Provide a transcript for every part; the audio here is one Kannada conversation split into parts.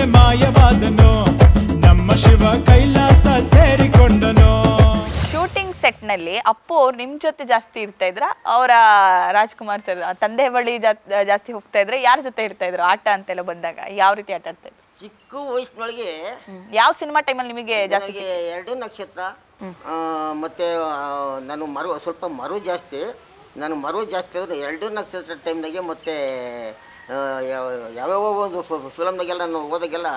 ಮುಂದೆ ಮಾಯವಾದನು ನಮ್ಮ ಶಿವ ಕೈಲಾಸ ಸೇರಿಕೊಂಡನು. ಶೂಟಿಂಗ್ ಸೆಟ್ನಲ್ಲಿ ಅಪ್ಪು ಅವ್ರು ನಿಮ್ ಜೊತೆ ಜಾಸ್ತಿ ಇರ್ತಾ ಇದ್ರ? ಅವರ ರಾಜ್ಕುಮಾರ್ ಸರ್ ತಂದೆ ಬಳಿ ಜಾಸ್ತಿ ಹೋಗ್ತಾ ಇದ್ರೆ ಯಾರ ಜೊತೆ ಇರ್ತಾ ಇದ್ರು? ಆಟ ಅಂತೆಲ್ಲ ಬಂದಾಗ ಯಾವ ರೀತಿ ಆಟ ಆಡ್ತಾ ಇದ್ರು? ಚಿಕ್ಕ ವಯಸ್ಸಿನೊಳಗೆ ಯಾವ ಸಿನಿಮಾ ಟೈಮಲ್ಲಿ ನಿಮಗೆ ಜಾಸ್ತಿ ನನಗೆ ಎರಡು ನಕ್ಷತ್ರ. ಆ, ಮತ್ತೆ ಆ, ನಾನು ಮರು ಸ್ವಲ್ಪ ಮರು ಜಾಸ್ತಿ. ನಾನು ಮರು ಜಾಸ್ತಿ ಅಂದರೆ ಎರಡು ನಕ್ಷತ್ರ ಟೈಮ್ನಾಗೆ ಮತ್ತೆ ಯಾವ್ಯಾವ ಒಂದು ಫಿಲಮ್ನಾಗೆಲ್ಲ ನಾನು ಹೋದಾಗೆಲ್ಲ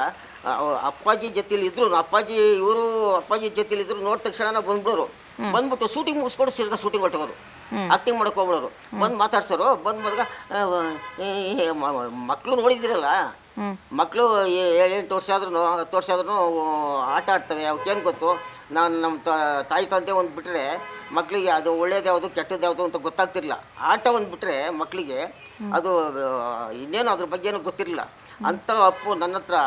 ಆ, ಅಪ್ಪಾಜಿ ಜೊತೆಲಿ ಇದ್ರು ಅಪ್ಪಾಜಿ ಇವರು ಅಪ್ಪಾಜಿ ಜೊತೆಲಿ ಇದ್ರು ನೋಡಿದ ತಕ್ಷಣ ಬಂದ್ಬಿಡೋರು. ಬಂದ್ಬಿಟ್ಟು ಶೂಟಿಂಗ್ ಮುಗಿಸ್ಕೊಂಡು ಸಿರ್ಗ ಶೂಟಿಂಗ್ ಹೊಟ್ಟೋರು ಆಕ್ಟಿಂಗ್ ಮಾಡಕ್ ಹೋಗ್ಬಿಡೋರು. ಬಂದು ಮಾತಾಡ್ಸೋರು. ಬಂದು ಮದ್ಗ ಮಕ್ಕಳು ನೋಡಿದಿರಲ್ಲ ಮಕ್ಕಳು ಏಳೆಂಟು ವರ್ಷ ಆದ್ರೂ, ಹತ್ತು ವರ್ಷ ಆದ್ರೂ ಆಟ ಆಡ್ತವೆ ಅವಕ್ಕೇನು ಗೊತ್ತು? ನಾನು ನಮ್ಮ ತಾಯಿ ತಂದೆ ಒಂದು ಬಿಟ್ಟರೆ ಮಕ್ಕಳಿಗೆ ಅದು ಒಳ್ಳೇದು ಯಾವುದು ಕೆಟ್ಟದ್ದು ಯಾವುದು ಅಂತ ಗೊತ್ತಾಗ್ತಿರ್ಲಿಲ್ಲ. ಆಟ ಒಂದು ಬಿಟ್ಟರೆ ಮಕ್ಕಳಿಗೆ ಅದು ಇನ್ನೇನು ಅದ್ರ ಬಗ್ಗೆ ಏನೂ ಗೊತ್ತಿರಲಿಲ್ಲ. ಅಂತ ಅಪ್ಪು ನನ್ನ ಹತ್ರ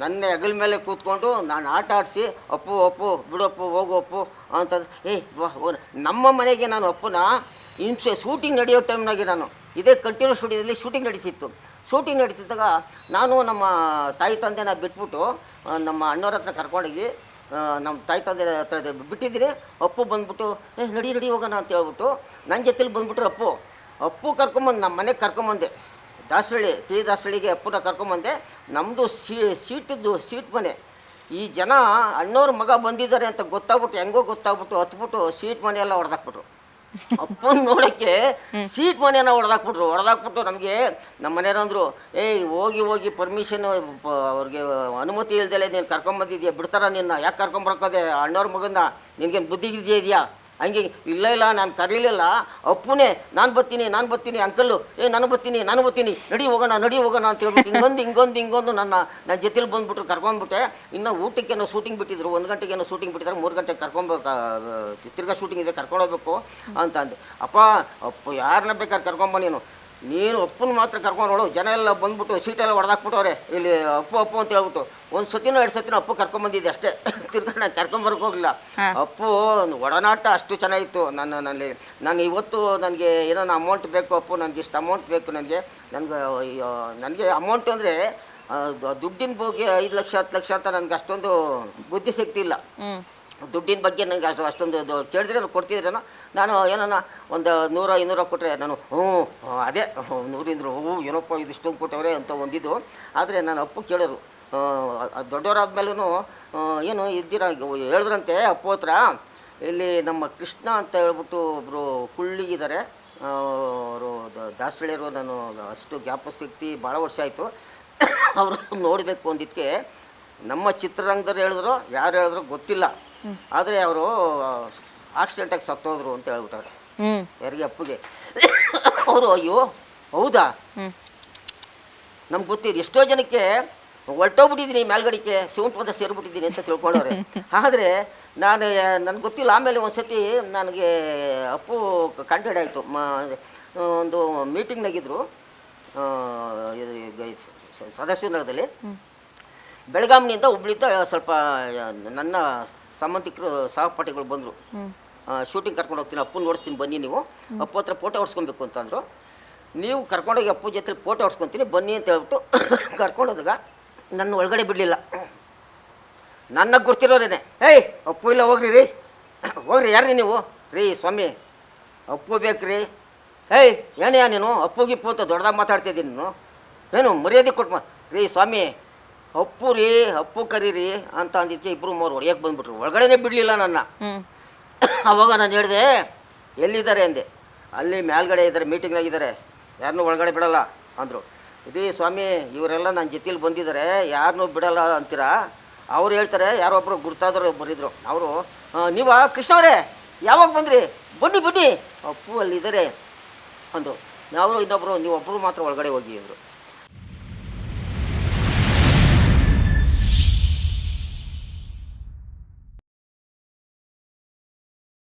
ನನ್ನ ಹೆಗಲ ಮೇಲೆ ಕೂತ್ಕೊಂಡು ನಾನು ಆಟ ಆಡಿಸಿ, ಅಪ್ಪು ಅಪ್ಪು ಬಿಡಪ್ಪು ಹೋಗು ಅಪ್ಪು ಏ, ವಾ ನಮ್ಮ ಮನೆಗೆ ನಾನು ಅಪ್ಪನ ಇನ್ಸೆ ಶೂಟಿಂಗ್ ನಡೆಯೋ ಟೈಮ್ನಾಗೆ ನಾನು, ಇದೇ ಕಂಟಿನ್ಯೂ ಸ್ಟುಡಿಯೋದಲ್ಲಿ ಶೂಟಿಂಗ್ ನಡೀತಿತ್ತು. ಶೂಟಿಂಗ್ ನಡೀತಿದ್ದಾಗ ನಾನು ನಮ್ಮ ತಾಯಿ ತಂದೆನ ಬಿಟ್ಬಿಟ್ಟು ನಮ್ಮ ಅಣ್ಣವ್ರ ಹತ್ರ ಕರ್ಕೊಂಡೋಗಿ ನಮ್ಮ ತಾಯಿ ತಂದೆ ಹತ್ರ ಬಿಟ್ಟಿದ್ದೀನಿ. ಅಪ್ಪು ಬಂದ್ಬಿಟ್ಟು, ಏ, ನಡಿ ನಡಿ, ಹೋಗೋಣ ಅಂತ ಹೇಳ್ಬಿಟ್ಟು ನನ್ನ ಜೊತೆಲಿ ಬಂದ್ಬಿಟ್ರೆ ಅಪ್ಪು. ಅಪ್ಪು ಕರ್ಕೊಂಬಂದು, ನಮ್ಮ ಮನೆಗೆ ಕರ್ಕೊಂಬಂದೆ. ದಾಸರಳ್ಳಿ, ಟಿ ದಾಸಳಿಗೆ ಅಪ್ಪನ ಕರ್ಕೊಂಬಂದೆ. ನಮ್ಮದು ಸೀಟಿದ್ದು ಸೀಟ್ ಮನೆ. ಈ ಜನ ಅಣ್ಣವ್ರ ಮಗ ಬಂದಿದ್ದಾರೆ ಅಂತ ಗೊತ್ತಾಗ್ಬಿಟ್ಟು, ಹೆಂಗೋ ಗೊತ್ತಾಗ್ಬಿಟ್ಟು, ಹತ್ಬಿಟ್ಟು ಸೀಟ್ ಮನೆ ಎಲ್ಲ ಹೊಡೆದಾಕ್ಬಿಟ್ರು. ಅಪ್ಪನ ನೋಡಕ್ಕೆ ಸೀಟ್ ಬಿಟ್ರು ಹೊರದಾಕ ಬಿಟ್ಟು ನಮಗೆ ನಮ್ಮ ಮನೆಯವ್ರು ಅಂದ್ರು ಏಯ್ ಹೋಗಿ ಹೋಗಿ ಪರ್ಮಿಷನ್ ಅವ್ರಿಗೆ ಅನುಮತಿ ಇಲ್ದಲೆ ನೀನು ಕರ್ಕೊಂಬಂದಿದ್ಯಾ? ಬಿಡ್ತಾರ ನಿನ್ನ. ಯಾಕೆ ಕರ್ಕೊಂಬರ್ಕೋದೆ ಅಣ್ಣವ್ರ ಮಗನ್ನ ನಿನ್ಗೇನು ಬುದ್ಧಿ ಇದೆಯಾ? ಹಂಗೆ ಇಲ್ಲ ಇಲ್ಲ, ನಾನು ಕರೀಲಿಲ್ಲ ಅಪ್ಪುನೇ, ನಾನು ಬರ್ತೀನಿ ನಾನು ಬರ್ತೀನಿ, ಅಂಕಲ್ಲು. ಏ, ನಾನು ಬರ್ತೀನಿ ನಾನು ಬರ್ತೀನಿ. ನಡಿ ಹೋಗೋಣ ನಡಿ ಹೋಗೋಣ ಅಂತ ಹೇಳ್ಬಿಟ್ಟು ಹಿಂಗೊಂದು ಹಿಂಗೊಂದು ಹಿಂಗೊಂದು ನನ್ನ ನನ್ನ ಜೊತೆಲಿ ಬಂದುಬಿಟ್ರು, ಕರ್ಕೊಂಡ್ಬಿಟ್ಟೆ. ಇನ್ನು ಊಟಕ್ಕೇನೋ ಶೂಟಿಂಗ್ ಬಿಟ್ಟಿದ್ರು. ಒಂದು ಗಂಟೆಗೇನೋ ಶೂಟಿಂಗ್ ಬಿಟ್ಟಿದ್ದಾರೆ ಮೂರು ಗಂಟೆಗೆ ಕರ್ಕೊಂಬೇಕು ತಿರ್ಗಾ ಶೂಟಿಂಗ್ ಇದೆ ಕರ್ಕೊಂಡೋಗ್ಬೇಕು ಅಂತ ಅಂದೆ. ಅಪ್ಪ ಅಪ್ಪ ಯಾರನ್ನ ಬೇಕಾದ್ರೆ ಕರ್ಕೊಂಬ ನೀನು. ನೀನು ಅಪ್ಪನ ಮಾತ್ರ ಕರ್ಕೊಂಡು ನೋಡು. ಜನ ಎಲ್ಲ ಬಂದ್ಬಿಟ್ಟು ಸೀಟೆಲ್ಲ ಹೊಡೆದಾಕ್ಬಿಟ್ಟವ್ರೆ ಇಲ್ಲಿ ಅಪ್ಪು ಅಪ್ಪು ಅಂತ ಹೇಳ್ಬಿಟ್ಟು. ಒಂದು ಸತಿನೋ ಎರಡು ಸತಿನೋ ಅಪ್ಪು ಕರ್ಕೊಂಬಂದಿದ್ದೆ ಅಷ್ಟೇ. ತಿರ್ಗಾ ನಾನು ಕರ್ಕೊಂಬರಕ್ಕೆ ಹೋಗಿಲ್ಲ ಅಪ್ಪು ಒಡನಾಟ ಅಷ್ಟು ಚೆನ್ನಾಗಿತ್ತು. ನನ್ನ ನನ್ನಲ್ಲಿ ನಾನು ಇವತ್ತು ನನಗೆ ಏನೋ ಅಮೌಂಟ್ ಬೇಕು ಅಪ್ಪು ನನಗೆ ಇಷ್ಟು ಅಮೌಂಟ್ ಬೇಕು ನನಗೆ. ನನಗೆ ನನಗೆ ಅಮೌಂಟ್ ಅಂದರೆ ದುಡ್ಡಿನ ಬಗ್ಗೆ ಐದು ಲಕ್ಷ ಹತ್ತು ಲಕ್ಷ ಅಂತ ನನಗೆ ಅಷ್ಟೊಂದು ಬುದ್ಧಿ ಇಲ್ಲ. ಹ್ಮ್. ದುಡ್ಡಿನ ಬಗ್ಗೆ ನನಗೆ ಅಷ್ಟು ಅಷ್ಟೊಂದು ಕೇಳಿದ್ರೆ ಕೊಡ್ತಿದ್ರೇನೋ, ನಾನು ಏನನ್ನ ಒಂದು ನೂರ, ಇನ್ನೂರ ಕೊಟ್ಟರೆ ನಾನು, ಹ್ಞೂ ಅದೇ ನೂರಿಂದ್ರು, ಹ್ಞೂ, ಏನಪ್ಪ ಇದು ಇಷ್ಟೊಂದು ಕೊಟ್ಟವ್ರೆ ಅಂತ ಒಂದಿದ್ದು ಆದರೆ ನಾನು ಅಪ್ಪು ಕೇಳೋರು ದೊಡ್ಡವರಾದ್ಮೇಲೂ ಏನು ಇದ್ದೀರ, ಹೇಳಿದ್ರಂತೆ ಅಪ್ಪು ಹತ್ರ, ಇಲ್ಲಿ ನಮ್ಮ ಕೃಷ್ಣ ಅಂತ ಹೇಳ್ಬಿಟ್ಟು ಒಬ್ಬರು ಕುಳ್ಳಿಗಿದ್ದಾರೆ ಅವರು ದಾಸಳಿಯರು ನಾನು ಅಷ್ಟು ಜ್ಞಾಪಶಕ್ತಿ ಭಾಳ ವರ್ಷ ಆಯಿತು. ಅವರು ನೋಡಬೇಕು ಅಂದಿದ್ದಕ್ಕೆ ನಮ್ಮ ಚಿತ್ರರಂಗದವ್ರು ಹೇಳಿದ್ರು, ಯಾರು ಹೇಳಿದ್ರು ಗೊತ್ತಿಲ್ಲ. ಆದರೆ ಅವರು ಆಕ್ಸಿಡೆಂಟಾಗಿ ಸತ್ತೋದ್ರು ಅಂತ ಹೇಳ್ಬಿಟ್ಟವ್ರೆ. ಯಾರಿಗೆ ಅಪ್ಪಗೆ. ಅವರು ಅಯ್ಯೋ ಹೌದಾ? ನಮ್ಗೆ ಗೊತ್ತಿರ ಎಷ್ಟೋ ಜನಕ್ಕೆ ಹೊರಟೋಗ್ಬಿಟ್ಟಿದ್ದೀನಿ ಮೇಲ್ಗಡಿಕೆ ಶಿವನ್ ಪದ ಸೇರಿಬಿಟ್ಟಿದ್ದೀನಿ ಅಂತ ತಿಳ್ಕೊಂಡವ್ರೆ ಆದರೆ ನಾನು ನನಗೆ ಗೊತ್ತಿಲ್ಲ ಆಮೇಲೆ ಒಂದು ಸತಿ ನನಗೆ ಅಪ್ಪು ಕಂಟೆಡ್ ಆಯಿತು. ಮ ಒಂದು ಮೀಟಿಂಗ್ನಾಗಿದ್ದರು ಸದಸ್ಯ ನಗರದಲ್ಲಿ. ಬೆಳಗಾಂನಿಂದ ಹುಬ್ಳಿದ್ದ ಸ್ವಲ್ಪ ನನ್ನ ಸಂಬಂಧಿಕರು ಸಹಪಾಠಿಗಳು ಬಂದರು. ಶೂಟಿಂಗ್ ಕರ್ಕೊಂಡು ಹೋಗ್ತೀನಿ ಅಪ್ಪನ ನೋಡಿಸ್ತೀನಿ ಬನ್ನಿ ನೀವು. ಅಪ್ಪ ಹತ್ರ ಫೋಟೋ ಹೊಡ್ಸ್ಕೊಬೇಕು ಅಂತಂದರು. ನೀವು ಕರ್ಕೊಂಡೋಗಿ ಅಪ್ಪ ಜೊತೆ ಫೋಟೋ ಹೊಡ್ಸ್ಕೊತೀನಿ ಬನ್ನಿ ಅಂತ ಹೇಳ್ಬಿಟ್ಟು ಕರ್ಕೊಂಡೋದಾಗ ನನ್ನ ಒಳಗಡೆ ಬಿಡಲಿಲ್ಲ. ನನ್ನ ಗೊತ್ತಿರೋರೇನೆ ಏಯ್ ಅಪ್ಪು ಇಲ್ಲ ಹೋಗ್ರಿ ರೀ. ಹೋಗ್ರಿ ಯಾರ್ರಿ ನೀವು? ರೀ ಸ್ವಾಮಿ ಅಪ್ಪು ಬೇಕ್ರಿ. ಏಯ್ ಏನೇ ನೀನು? ಅಪ್ಪು ಗಿಪ್ಪು ಅಂತ ದೊಡ್ಡದಾಗ ಮಾತಾಡ್ತಿದ್ದೀನಿ ನೀನು. ಏನು ಮರ್ಯಾದೆ ಕೊಟ್ಟು ಮಾ ರೀ ಸ್ವಾಮಿ ಅಪ್ಪು ರೀ ಅಪ್ಪು ಕರೀರಿ ಅಂತ ಅಂದಿದ್ದೆ ಇಬ್ಬರು ಮೂರು ಹೊಡೆಯಕ್ಕೆ ಬಂದ್ಬಿಟ್ರು. ಒಳಗಡೆನೆ ಬಿಡಲಿಲ್ಲ ನನ್ನ. ಅವಾಗ ನಾನು ಹೇಳಿದೆ ಎಲ್ಲಿದ್ದಾರೆ ಅಂದೆ. ಅಲ್ಲಿ ಮೇಲ್ಗಡೆ ಇದ್ದಾರೆ ಮೀಟಿಂಗ್ನಾಗಿದ್ದಾರೆ ಯಾರನ್ನೂ ಒಳಗಡೆ ಬಿಡಲ್ಲ ಅಂದರು. ಇದೇ ಸ್ವಾಮಿ ಇವರೆಲ್ಲ ನನ್ನ ಜೊತೆಲಿ ಬಂದಿದ್ದಾರೆ ಯಾರನ್ನೂ ಬಿಡಲ್ಲ ಅಂತೀರಾ? ಅವ್ರು ಹೇಳ್ತಾರೆ ಯಾರೊಬ್ಬರು ಗುರ್ತಾದ್ರು ಬರಿದ್ರು ಅವರು ನೀವಾ ಕೃಷ್ಣವರೇ ಯಾವಾಗ ಬಂದ್ರಿ? ಬನ್ನಿ ಬನ್ನಿ. ಅಪ್ಪು ಅಲ್ಲಿದ್ದಾರೆ ಅಂದರು. ನಾವು ಇನ್ನೊಬ್ಬರು ನೀವೊಬ್ಬರು ಮಾತ್ರ ಒಳಗಡೆ ಹೋಗಿ ಅಂದರು.